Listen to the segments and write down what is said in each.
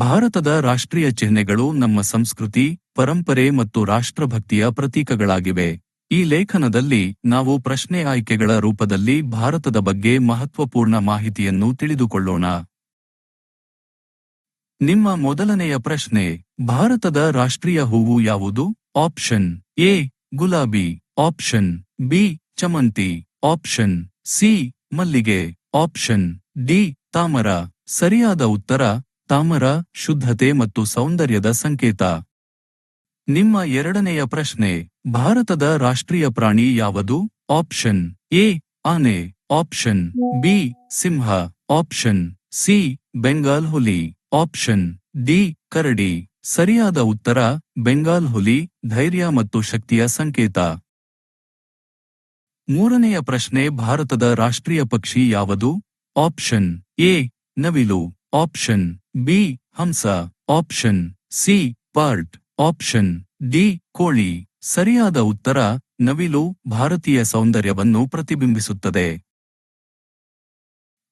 ಭಾರತದ ರಾಷ್ಟ್ರೀಯ ಚಿಹ್ನೆಗಳು ನಮ್ಮ ಸಂಸ್ಕೃತಿ, ಪರಂಪರೆ ಮತ್ತು ರಾಷ್ಟ್ರಭಕ್ತಿಯ ಪ್ರತೀಕಗಳಾಗಿವೆ. ಈ ಲೇಖನದಲ್ಲಿ ನಾವು ಪ್ರಶ್ನೆ ಆಯ್ಕೆಗಳ ರೂಪದಲ್ಲಿ ಭಾರತದ ಬಗ್ಗೆ ಮಹತ್ವಪೂರ್ಣ ಮಾಹಿತಿಯನ್ನು ತಿಳಿದುಕೊಳ್ಳೋಣ. ನಿಮ್ಮ ಮೊದಲನೆಯ ಪ್ರಶ್ನೆ, ಭಾರತದ ರಾಷ್ಟ್ರೀಯ ಹೂವು ಯಾವುದು? ಆಪ್ಷನ್, ಎ, ಗುಲಾಬಿ, ಆಪ್ಷನ್, ಬಿ, ಚಮಂತಿ, ಆಪ್ಷನ್, ಸಿ, ಮಲ್ಲಿಗೆ, ಆಪ್ಷನ್, ಡಿ, ತಾಮರ. ಸರಿಯಾದ ಉತ್ತರ ತಾಮರ, ಶುದ್ಧತೆ ಮತ್ತು ಸೌಂದರ್ಯದ ಸಂಕೇತ. ನಿಮ್ಮ ಎರಡನೆಯ ಪ್ರಶ್ನೆ, ಭಾರತದ ರಾಷ್ಟ್ರೀಯ ಪ್ರಾಣಿ ಯಾವುದು? ಆಪ್ಷನ್, ಎ, ಆನೆ. ಆಪ್ಷನ್, ಬಿ, ಸಿಂಹ. ಆಪ್ಷನ್, ಸಿ, ಬೆಂಗಾಲ್ ಹುಲಿ. ಆಪ್ಷನ್, ಡಿ, ಕರಡಿ. ಸರಿಯಾದ ಉತ್ತರ, ಬೆಂಗಾಲ್ ಹುಲಿ, ಧೈರ್ಯ ಮತ್ತು ಶಕ್ತಿಯ ಸಂಕೇತ. ಮೂರನೆಯ ಪ್ರಶ್ನೆ, ಭಾರತದ ರಾಷ್ಟ್ರೀಯ ಪಕ್ಷಿ ಯಾವುದು? ಆಪ್ಷನ್, ಎ, ನವಿಲು. ಆಪ್ಷನ್ ಬಿ ಹಂಸ. ಆಪ್ಷನ್ ಸಿ ಪಾರ್ಟ್ ಆಪ್ಷನ್ ಡಿ ಕೋಳಿ. ಸರಿಯಾದ ಉತ್ತರ, ನವಿಲು ಭಾರತೀಯ ಸೌಂದರ್ಯವನ್ನು ಪ್ರತಿಬಿಂಬಿಸುತ್ತದೆ.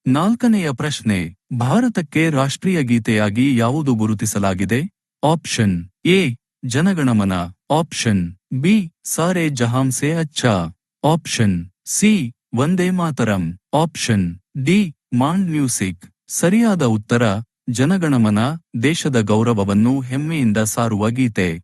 ನಾಲ್ಕನೆಯ ಪ್ರಶ್ನೆ, ಭಾರತಕ್ಕೆ ರಾಷ್ಟ್ರೀಯ ಗೀತೆಯಾಗಿ ಯಾವುದು ಗುರುತಿಸಲಾಗಿದೆ? Option A Jana Gana Mana. Option B Saare Jahan Se Achha. Option C Vande Mataram. Option D ಮಾಂಡ್ music. ಸರಿಯಾದ ಉತ್ತರ ಜನಗಣಮನ ದೇಶದ ಗೌರವವನ್ನು ಹೆಮ್ಮೆಯಿಂದ ಸಾರುವ ಗೀತೆ.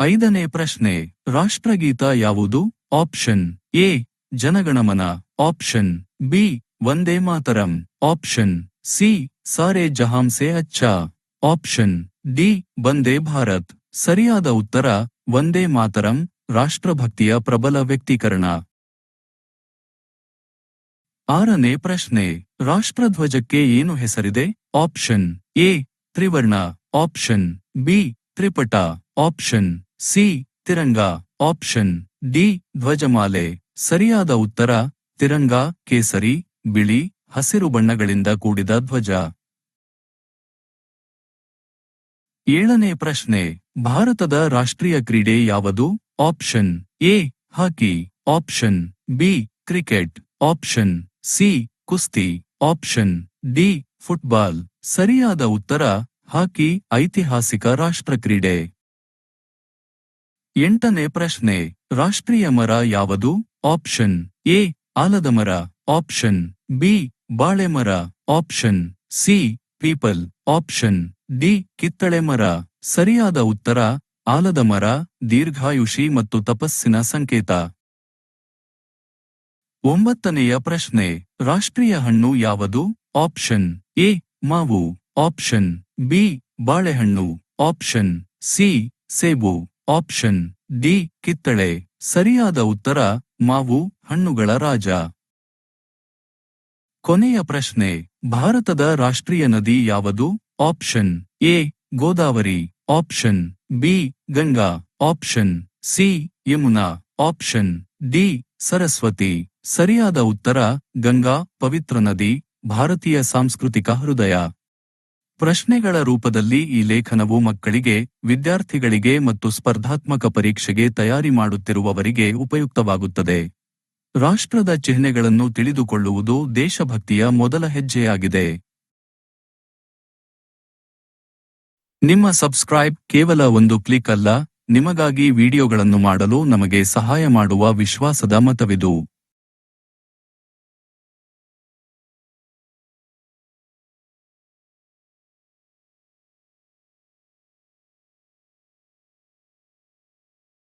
ಐದನೇ ಪ್ರಶ್ನೆ, ರಾಷ್ಟ್ರಗೀತ ಯಾವುದು? Option A, Jana Gana Mana. Option B, Vande Mataram. Option C, ಸಾರೆ ಜಹಾಂ ಸೆ ಅಚ್ಚಾ. Option D, Vande Bharat. ಸರಿಯಾದ ಉತ್ತರ, ವಂದೇ ಮಾತರಂ, ರಾಷ್ಟ್ರಭಕ್ತಿಯ ಪ್ರಬಲ ವ್ಯಕ್ತೀಕರಣ. ಆರನೇ ಪ್ರಶ್ನೆ, ರಾಷ್ಟ್ರಧ್ವಜಕ್ಕೆ ಏನು ಹೆಸರಿದೆ? ಆಪ್ಷನ್, ಎ, ತ್ರಿವರ್ಣ, option, B, ತ್ರಿಪಟ, option, C, Tiranga, option, D, ಧ್ವಜಮಾಲೆ. ಸರಿಯಾದ ಉತ್ತರ, ತಿರಂಗ, ಕೇಸರಿ, ಬಿಳಿ, ಹಸಿರು ಬಣ್ಣಗಳಿಂದ ಕೂಡಿದ ಧ್ವಜ. ಏಳನೇ ಪ್ರಶ್ನೆ, ಭಾರತದ ರಾಷ್ಟ್ರೀಯ ಕ್ರೀಡೆ ಯಾವುದು? Option, A, hockey, option, B, cricket, option C, ಕುಸ್ತಿ. Option, D, football. ಸರಿಯಾದ ಉತ್ತರ, ಹಾಕಿ, ಐತಿಹಾಸಿಕ ರಾಷ್ಟ್ರಕ್ರೀಡೆ. ಎಂಟನೇ ಪ್ರಶ್ನೆ, ರಾಷ್ಟ್ರೀಯ ಮರ ಯಾವುದು? ಆಪ್ಷನ್, ಎ, ಆಲದ ಮರ. ಆಪ್ಷನ್, ಬಿ, ಬಾಳೆ ಮರ. Option, C, peepal. Option, D, ಕಿತ್ತಳೆ ಮರ. ಸರಿಯಾದ ಉತ್ತರ, ಆಲದ ಮರ, ದೀರ್ಘಾಯುಷಿ ಮತ್ತು ತಪಸ್ಸಿನ ಸಂಕೇತ. ಒಂಬತ್ತನೆಯ ಪ್ರಶ್ನೆ, ರಾಷ್ಟ್ರೀಯ ಹಣ್ಣು ಯಾವುದು? ಆಪ್ಷನ್, ಎ, ಮಾವು. ಆಪ್ಷನ್, ಬಿ, ಬಾಳೆಹಣ್ಣು. ಆಪ್ಷನ್, ಸಿ, ಸೇಬು. ಆಪ್ಷನ್, ಡಿ, ಕಿತ್ತಳೆ. ಸರಿಯಾದ ಉತ್ತರ, ಮಾವು, ಹಣ್ಣುಗಳ ರಾಜ. ಕೊನೆಯ ಪ್ರಶ್ನೆ, ಭಾರತದ ರಾಷ್ಟ್ರೀಯ ನದಿ ಯಾವುದು? Option, A, Godavari. Option, B, Ganga. Option, C, Yamuna. Option, D, Saraswati. ಸರಿಯಾದ ಉತ್ತರ, ಗಂಗಾ, ಪವಿತ್ರ ನದಿ, ಭಾರತೀಯ ಸಾಂಸ್ಕೃತಿಕ ಹೃದಯ. ಪ್ರಶ್ನೆಗಳ ರೂಪದಲ್ಲಿ ಈ ಲೇಖನವು ಮಕ್ಕಳಿಗೆ, ವಿದ್ಯಾರ್ಥಿಗಳಿಗೆ ಮತ್ತು ಸ್ಪರ್ಧಾತ್ಮಕ ಪರೀಕ್ಷೆಗೆ ತಯಾರಿ ಮಾಡುತ್ತಿರುವವರಿಗೆ ಉಪಯುಕ್ತವಾಗುತ್ತದೆ. ರಾಷ್ಟ್ರದ ಚಿಹ್ನೆಗಳನ್ನು ತಿಳಿದುಕೊಳ್ಳುವುದು ದೇಶಭಕ್ತಿಯ ಮೊದಲ ಹೆಜ್ಜೆಯಾಗಿದೆ. ನಿಮ್ಮ ಸಬ್ಸ್ಕ್ರೈಬ್ ಕೇವಲ ಒಂದು ಕ್ಲಿಕ್ ಅಲ್ಲ, ನಿಮಗಾಗಿ ವಿಡಿಯೋಗಳನ್ನು ಮಾಡಲು ನಮಗೆ ಸಹಾಯ ಮಾಡುವ ವಿಶ್ವಾಸದ ಮತವಿದು.